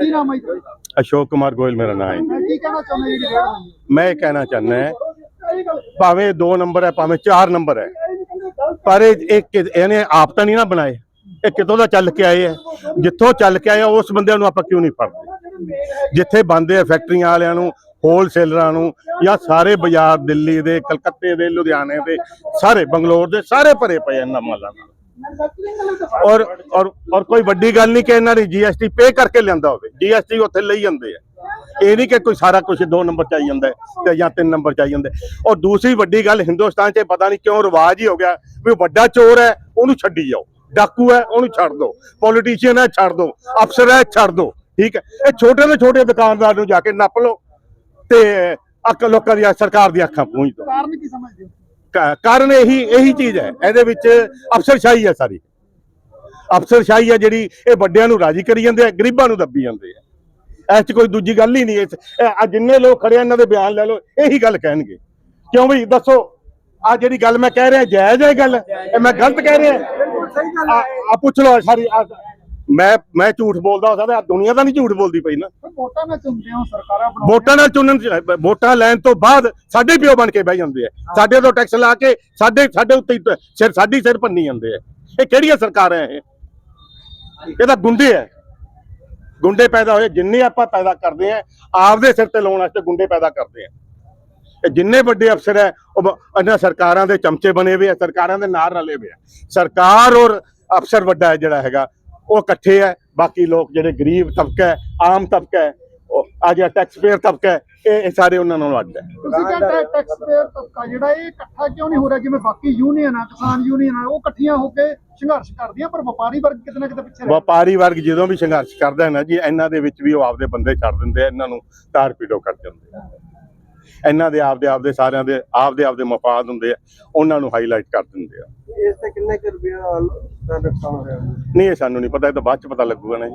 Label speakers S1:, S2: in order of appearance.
S1: ਕੀ ਨਾਮ ਹੈ ਜੀ?
S2: ਅਸ਼ੋਕ ਕੁਮਾਰ ਗੋਇਲ ਮੇਰਾ ਨਾਮ ਹੈ।
S1: ਕੀ ਕਹਿਣਾ ਚਾਹੁੰਦੇ ਜੀ ਜਿਹੜੀ ਰੇਡ ਹੋਈ
S2: ਮੈਂ ਇਹ ਕਹਿਣਾ ਚਾਹੁੰਦਾ ਹੈ ਭਾਵੇਂ 2 ਨੰਬਰ ਹੈ ਭਾਵੇਂ 4 ਨੰਬਰ ਹੈ ਪਰ ਇਹ ਇਹਨੇ ਆਪ ਤਾਂ ਨਹੀਂ ਨਾ ਬਣਾਏ। ਇਹ ਕਿਤੋਂ ਦਾ ਚੱਲ ਕੇ ਆਏ ਹੈ? ਜਿੱਥੋਂ ਚੱਲ ਕੇ ਆਏ ਉਸ ਬੰਦਿਆਂ ਨੂੰ ਆਪਾਂ ਕਿਉਂ ਨਹੀਂ ਫੜਦੇ? ਜਿੱਥੇ ਬੰਦੇ ਆ ਫੈਕਟਰੀਆਂ ਵਾਲਿਆਂ ਨੂੰ ਹੋਲਸੇਲਰਾਂ ਨੂੰ ਜਾਂ ਸਾਰੇ ਬਾਜ਼ਾਰ ਦਿੱਲੀ ਦੇ ਕਲਕੱਤੇ ਦੇ ਲੁਧਿਆਣੇ ਦੇ ਸਾਰੇ ਬੰਗਲੌਰ ਦੇ ਸਾਰੇ ਭਰੇ ਪਏ ਇਹਨਾਂ ਮਾਲਾਂ ਨਾਲ। ਔਰ ਔਰ ਔਰ ਕੋਈ ਵੱਡੀ ਗੱਲ ਨਹੀਂ ਕਿ ਇਹਨਾਂ ਨੇ ਜੀਐਸਟੀ ਪੇ ਕਰਕੇ ਲਿਆਂਦਾ ਹੋਵੇ। ਜੀਐਸਟੀ ਉੱਥੇ ਲਈ ਜਾਂਦੇ ਆ। ਇਹ ਨਹੀਂ ਕਿ ਕੋਈ ਸਾਰਾ ਕੁਝ ਦੋ ਨੰਬਰ ਚ ਆਈ ਜਾਂਦਾ ਤੇ ਜਾਂ ਤਿੰਨ ਨੰਬਰ ਚ ਆਈ ਜਾਂਦਾ ਔਰ ਦੂਸਰੀ ਵੱਡੀ ਗੱਲ, ਹਿੰਦੁਸਤਾਨ 'ਚ ਪਤਾ ਨਹੀਂ ਕਿਉਂ ਰਿਵਾਜ ਹੀ ਹੋ ਗਿਆ ਵੀ ਵੱਡਾ ਚੋਰ ਹੈ, ਉਹਨੂੰ ਛੱਡੀ ਜਾਓ। ਡਾਕੂ ਹੈ, ਉਹਨੂੰ ਛੱਡ ਦਿਓ ਪੋਲੀਟੀਸ਼ੀਅਨ ਹੈ, ਛੱਡ ਦਿਓ ਅਫਸਰ ਹੈ, ਛੱਡ ਦਿਓ ਠੀਕ ਹੈ? ਇਹ ਛੋਟੇ ਤੋਂ ਛੋਟੇ ਦੁਕਾਨਦਾਰ ਨੂੰ ਜਾ ਕੇ ਨੱਪ ਲਓ ਤੇ ਅੱਕ ਲੋਕਾਂ ਦੀਆਂ ਸਰਕਾਰ ਦੀਆਂ ਅੱਖਾਂ ਪੂੰਝ ਦਿਓ
S1: ਕਾਰਨ ਕੀ ਸਮਝਦੇ ਹੋ?
S2: ਕਾਰਨ ਇਹੀ ਇਹੀ ਚੀਜ਼ ਹੈ। ਇਹਦੇ ਵਿੱਚ ਅਫਸਰਸ਼ਾਹੀ ਹੈ ਸਾਰੀ। ਅਫਸਰਸ਼ਾਹੀ ਹੈ ਜਿਹੜੀ ਇਹ ਵੱਡਿਆਂ ਨੂੰ ਰਾਜੀ ਕਰੀ ਜਾਂਦੇ ਆ ਗਰੀਬਾਂ ਨੂੰ ਦੱਬੀ ਜਾਂਦੇ ਆ। ਇਸ 'ਚ ਕੋਈ ਦੂਜੀ ਗੱਲ ਹੀ ਨਹੀਂ। ਇਸ ਆ ਜਿੰਨੇ ਲੋਕ ਖੜੇ ਆ, ਇਹਨਾਂ ਦੇ ਬਿਆਨ ਲੈ ਲਓ ਇਹੀ ਗੱਲ ਕਹਿਣਗੇ। ਕਿਉਂ ਵੀ ਦੱਸੋ ਆ ਜਿਹੜੀ ਗੱਲ ਮੈਂ ਕਹਿ ਰਿਹਾ ਜਾਇਜ਼ ਹੈ ਗੱਲ? ਇਹ ਮੈਂ ਗਲਤ ਕਹਿ ਰਿਹਾ? ਆ ਆ ਪੁੱਛ ਲਓ ਸਾਰੀ ਮੈਂ ਮੈਂ ਝੂਠ ਬੋਲਦਾ ਹੋ ਸਕਦਾ ਦੁਨੀਆ ਤਾਂ ਨਹੀਂ ਝੂਠ ਬੋਲਦੀ ਪਈ ਨਾ।
S1: ਵੋਟਾਂ ਨਾਲ ਚੁਣਦੇ ਹੋ ਸਰਕਾਰਾਂ ਬਣਾਉਂਦੇ
S2: ਵੋਟਾਂ ਨਾਲ ਚੁਣਨ ਵੋਟਾਂ ਲੈਣ ਤੋਂ ਬਾਅਦ ਸਾਡੇ ਪਿਓ ਬਣ ਕੇ ਬਹਿ ਜਾਂਦੇ ਆ। ਸਾਡੇ ਤੋਂ ਟੈਕਸ ਲਾ ਕੇ ਸਾਡੇ ਸਾਡੇ ਉੱਤੇ ਸਿਰ ਸਾਡੀ ਸਿਰ ਭੰਨੀ ਜਾਂਦੇ ਆ। ਇਹ ਕਿਹੜੀਆਂ ਸਰਕਾਰਾਂ ਇਹ? ਇਹ ਤਾਂ ਗੁੰਡੇ ਆ ਗੁੰਡੇ ਪੈਦਾ ਹੋਏ ਜਿੰਨੇ ਆਪਾਂ ਪੈਦਾ ਕਰਦੇ ਆ ਆਪਦੇ ਸਿਰ ਤੇ ਲਾਉਣ ਵਾਸਤੇ ਗੁੰਡੇ ਪੈਦਾ ਕਰਦੇ ਆ। ਇਹ ਜਿੰਨੇ ਵੱਡੇ ਅਫਸਰ ਹੈ ਉਹ ਇਹਨਾਂ ਸਰਕਾਰਾਂ ਦੇ ਚਮਚੇ ਬਣੇ ਹੋਏ ਆ ਸਰਕਾਰਾਂ ਦੇ ਨਾਲ ਰਲੇ ਹੋਏ ਆ। ਸਰਕਾਰ ਔਰ ਅਫਸਰ ਵੱਡਾ ਹੈ ਜਿਹੜਾ ਹੈਗਾ ਉਹ ਇਕੱਠੇ ਹੈ ਬਾਕੀ ਲੋਕ ਜਿਹੜੇ ਗਰੀਬ ਤਬਕਾ ਹੈ ਆਮ ਤਬਕਾ ਆ ਜਿਹੜਾ ਟੈਕਸ ਪੇਅਰ ਤਬਕਾ ਹੈ ਇਹ ਸਾਰੇ ਉਹਨਾਂ ਨਾਲੋਂ ਹੈ
S1: ਤੁਸੀਂ ਕਹਿੰਦੇ ਟੈਕਸ ਪੇਅਰ ਤਬਕਾ ਜਿਹੜਾ ਇਹ ਇਕੱਠਾ ਕਿਉਂ ਨਹੀਂ ਹੋ ਰਿਹਾ ਜਿਵੇਂ ਬਾਕੀ ਯੂਨੀਅਨ ਆ ਕਿਸਾਨ ਯੂਨੀਅਨ ਆ ਉਹ ਇਕੱਠੀਆਂ ਹੋ ਕੇ ਸੰਘਰਸ਼ ਕਰਦੀਆਂ ਪਰ ਵਪਾਰੀ ਵਰਗ ਕਿਤੇ ਨਾ ਕਿਤੇ ਪਿੱਛੇ ਰਹਿ
S2: ਵਪਾਰੀ ਵਰਗ ਜਦੋਂ ਵੀ ਸੰਘਰਸ਼ ਕਰਦਾ ਹੈ ਨਾ ਜੀ ਇਹਨਾਂ ਦੇ ਵਿੱਚ ਵੀ ਉਹ ਆਪਦੇ ਬੰਦੇ ਛੱਡ ਦਿੰਦੇ ਆ ਇਹਨਾਂ ਨੂੰ ਤਾਰ ਪੀੜੋ ਕਰ ਜਾਂਦੇ ਆ। ਇਹਨਾਂ ਦੇ ਆਪਦੇ ਆਪਦੇ ਸਾਰਿਆਂ ਦੇ ਆਪਦੇ ਆਪਦੇ ਮਫਾਦ ਹੁੰਦੇ ਆ ਉਹਨਾਂ ਨੂੰ ਹਾਈਲਾਈਟ ਕਰ ਦਿੰਦੇ ਆ।
S3: ਇਸ ਤੇ ਕਿੰਨੇ ਕੁ ਰੁਪਇਆ ਦਾ ਨੁਕਸਾਨ ਹੋਇਆ?
S2: ਨਹੀਂ ਇਹ ਸਾਨੂੰ ਨਹੀਂ ਪਤਾ ਇਹ ਤਾਂ ਬਾਅਦ ਚ ਪਤਾ ਲੱਗੂਗਾ ਨਾ ਜੀ।